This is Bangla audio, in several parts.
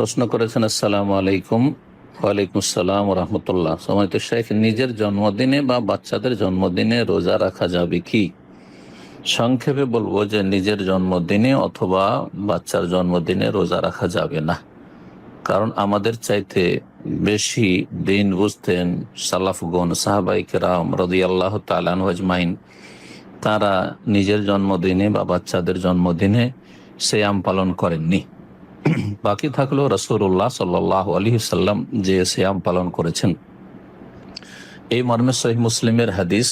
প্রশ্ন করেছেন, আসসালামু আলাইকুম, ওয়ালাইকুম আসসালাম রহমতুল্লাহ। সময়ত শেখ, নিজের জন্মদিনে বা বাচ্চাদের জন্মদিনে রোজা রাখা যাবে কি? সংক্ষেপে বলব যে নিজের জন্মদিনে অথবা বাচ্চার জন্মদিনে রোজা রাখা যাবে না। কারণ আমাদের চাইতে বেশি দিন বুঝতেন সালাফগণ সাহাবাই কেরাম রদি আল্লাহ তালান আজমাইন। তারা নিজের জন্মদিনে বা বাচ্চাদের জন্মদিনে সেয়াম পালন করেননি। বাকি থাকল রসুল্লাহ সাল্লাহ আলী সাল্লাম যে শ্যাম পালন করেছেন। এই মর্মে সহি মুসলিমের হাদিস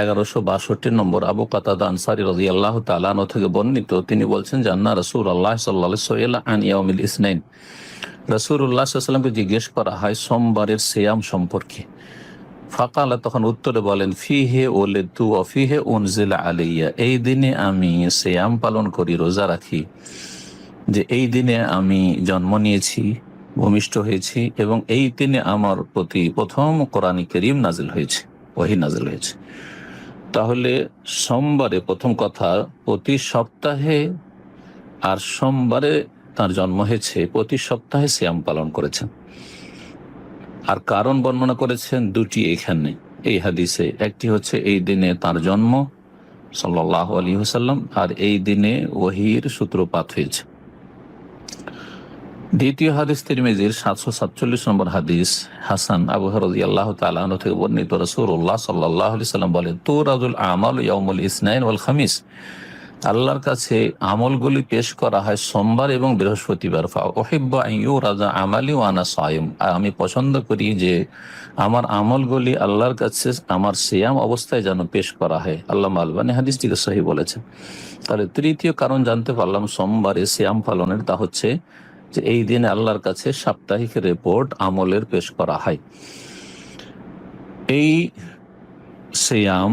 এগারোশো বাষট্টি নম্বর আবু কাতাদা আনসারি রাজি আল্লাহ তালানো থেকে বর্ণিত। তিনি বলছেন জান্না রসুল আল্লাহ সাল্লাহ আন ইয়াউমিল ইসনাইন। রসুল্লাহ সাল্লামকে জিজ্ঞেস করা হয় সোমবারের শ্যাম সম্পর্কে। ফাকালা তখন উত্তরে বলেন ফি হে ওলে তু অফি হে উনজিলা আলিয়া এই দিনে আমি শ্যাম পালন করি, রোজা রাখি। যে এই দিনে আমি জন্ম নিয়েছি, ভূমিষ্ঠ হয়েছি এবং এই দিনে আমার প্রতি প্রথম কোরআনী করিম নাজিল হয়েছে, ওহি নাজিল হয়েছে। তাহলে সোমবারে প্রথম কথা, প্রতি সপ্তাহে আর সোমবারে তার জন্ম হয়েছে, প্রতি সপ্তাহে শ্যাম পালন করেছেন। আর কারণ বর্ণনা করেছেন দুটি এখানে। এই হাদিসে একটি হচ্ছে এই দিনে তার জন্ম সাল্লাহ আলী হুসাল্লাম আর এই দিনে ওহির সূত্রপাত হয়েছে। দ্বিতীয় হাদিস তিরমিজির সাতশো সাতচল্লিশ নম্বর হাদিস হাসান আবু হরদি আল্লাহ তালাহ থেকে বর্ণিত রসুল্লাহ সাল্লাহ সাল্লাম বলেন, তো রাজুল আমল ইয়ামুল ইসনাইন ওয়াল খামিস। আল্লাহর কাছে আমলগুলি পেশ করা হয় সোমবার এবং বৃহস্পতিবার। রাজা আমালি ওয়ানা সায়ম আমি পছন্দ করি যে আমার আমলগুলি আল্লাহর কাছে আমার সিয়াম অবস্থায় যেন পেশ করা হয়। আল্লাহ আলবানী হাদিসটিকে সহি বলেছেন। তাহলে তৃতীয় কারণ জানতে পারলাম সোমবারে সিয়াম পালনের তা হচ্ছে যে এই দিন আল্লাহর কাছে সাপ্তাহিক রিপোর্ট আমলের পেশ করা হয়। এই সিয়াম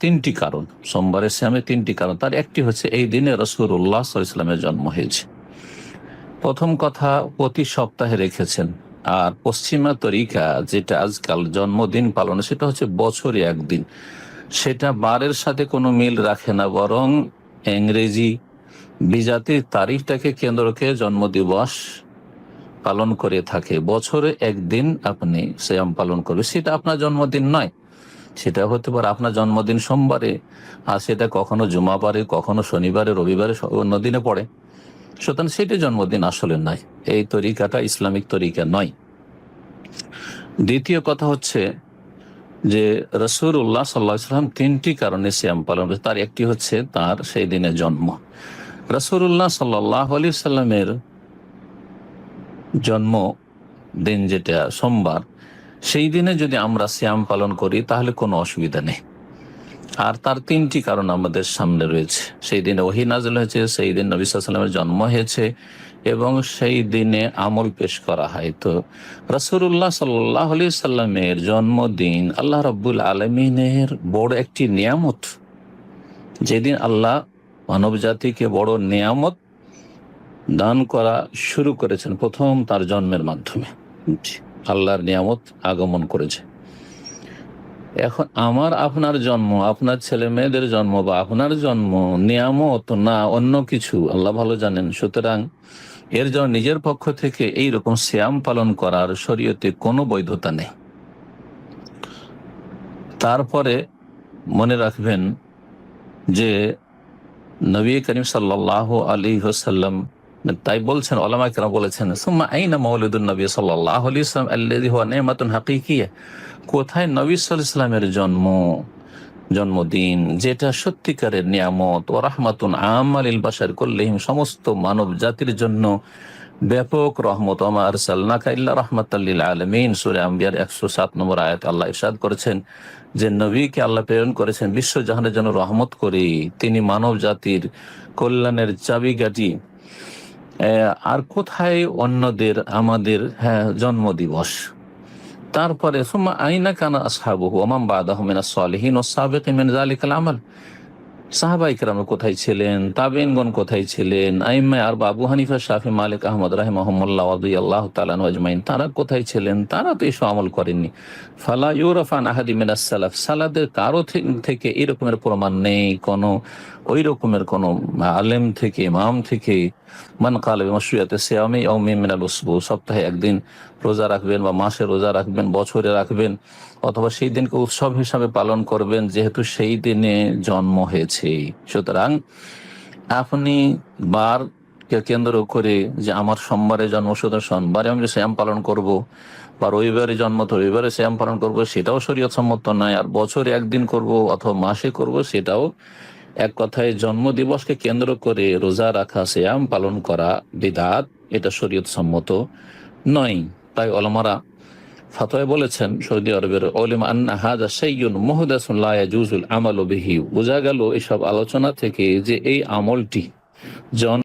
তিনটি কারণ, সোমবারের শ্যামের তিনটি কারণ। তার একটি হচ্ছে এই দিনে রসুল্লাহ ইসলামের জন্ম হয়েছে। প্রথম কথা, প্রতি সপ্তাহে রেখেছেন। আর পশ্চিমা তরিকা যেটা আজকাল জন্মদিন পালন, সেটা হচ্ছে বছরে একদিন। সেটা বারের সাথে কোনো মিল রাখে না, বরং ইংরেজি বিজাতির তারিখটাকে কেন্দ্রকে জন্মদিবস পালন করে থাকে। বছরে একদিন আপনি শ্যাম পালন করবে সেটা আপনার জন্মদিন নয়, সেটা হতে পারে আপনার জন্মদিন সোমবারে, আর সেটা কখনো জুমাবারে, কখনো শনিবারে, রবিবারে অন্য দিনে পড়ে। সুতরাং সেটি জন্মদিন আসলে নয়, এই তরিকাটা ইসলামিক তরিকা নয়। দ্বিতীয় কথা হচ্ছে যে রসুর উল্লাহ সাল্লাহাম তিনটি কারণে শ্যাম পালন তার একটি হচ্ছে তার সেই দিনে জন্ম। রসুল্লাহ সাল্লাহ আলি সাল্লামের জন্ম দিন যেটা সোমবার, সেই দিনে যদি আমরা শ্যাম পালন করি, তাহলে কোনো অসুবিধা নেই। আর তার তিনটি কারণ আমাদের সামনে রয়েছে। সেই দিনে ওহি নাজল হয়েছে, সেই দিন নবী সাল্লামের জন্ম হয়েছে এবং সেই দিনে আমল পেশ করা হয়। তো রসুল্লাহ সাল্লাহ আলি সাল্লামের জন্মদিন আল্লাহ রব্বুল আলমিনের বড় একটি নিয়ামত। যেদিন আল্লাহ মানব জাতিকে বড় নিয়ামত দান করা শুরু করেছেন প্রথম তার জন্মের মাধ্যমে। আল্লাহর নিয়ামত আগমন করেছে। এখন আমার আপনার জন্ম আপনার ছেলে মেয়েদের জন্ম বা আপনার জন্ম নিয়ামত না অন্য কিছু আল্লাহ ভালো জানেন। সুতরাং এর জন্য নিজের পক্ষ থেকে এই রকম শ্যাম পালন করার শরীয়তে কোনো বৈধতা নেই। তারপরে মনে রাখবেন যে নবী করিম সাল্লাহ আলী হোসাল্লাম তাই বলছেন, ওলামা কেন বলেছেন, সুম্মা আইনা মৌলিদুল নবী সাল্লাহ আলী ইসলাম আল্লাহ হুয়া নেমাতুন হাকিকিয়া। কোথায় নবী ইসলামের জন্ম? জন্মদিন, যেটা সত্যিকারের নিয়ামত ও রাহমাতুন আমালিল বাসার করলেহিম সমস্ত মানব জাতির জন্য ব্যাপক রহমত আমার সাল্লাকা ইল্লা রহমতাল্লিল আলমিন। সুরে আম্বিয়ার একশো সাত নম্বর আয়াত আল্লাহ ইরশাদ করেছেন যে, নবীকে আল্লাহ প্রেরণ করেছেন বিশ্ব জাহানের জন্য রহমত করে। তিনি মানব জাতির কল্যাণের চাবিকাঠি। আর কোথায় অন্যদের আমাদের হ্যাঁ জন্ম দিবস তারপরে, সুম্মা আইনা কানা আসহাবহু ওমাম বাদাহমিনা সালেহিন ও সাবেক মিন জালিকাল আমাল। সাহাবাই কেরাম কোথায় ছিলেন? তাবেনগণ কোথায় ছিলেন? আইম্মা আর বাবু হানিফা, শাফি, মালিক, আহমদ রাহে মোহাম্মল্লা আদি আল্লাহ তালানজমাইন তারা কোথায় ছিলেন? তারা তো এসব আমল করেননি। ফালা ইউরফান আহাদি মিনাস সালাফ, সালাদের কারও থেকে এরকমের প্রমাণ নেই কোনো। ওই রকমের কোন আলেম থেকে, ইমাম থেকে মান কালে মসুয়াতে শ্যামে মিনাল উসবু সপ্তাহে একদিন রোজা রাখবেন বা মাসে রোজা রাখবেন, বছরে রাখবেন অথবা সেই দিনকে উৎসব হিসাবে পালন করবেন যেহেতু সেই দিনে জন্ম হয়েছে। সুতরাং আপনি বার কেন্দ্র করে যে আমার সোমবারে জন্ম সুতরাং সোমবারে আমি শ্যাম পালন করব বা রবিবারে জন্ম তো রবিবারে শ্যাম পালন করব, সেটাও শরীয়ত সম্মত নয়। আর বছরে একদিন করব অথবা মাসে করব, সেটাও এক কথায় জন্মদিবসকে কেন্দ্র করে রোজা রাখা শ্যাম পালন করা বিদাত, এটা শরীয়ত সম্মত নয়। তাই অলমারা ফাতোয়া বলেছেন, সৌদি আরবের অলিম আন্না হাজা লায়া জুজুল আমালু বিহি। বোঝা গেল এসব আলোচনা থেকে যে এই আমলটি জন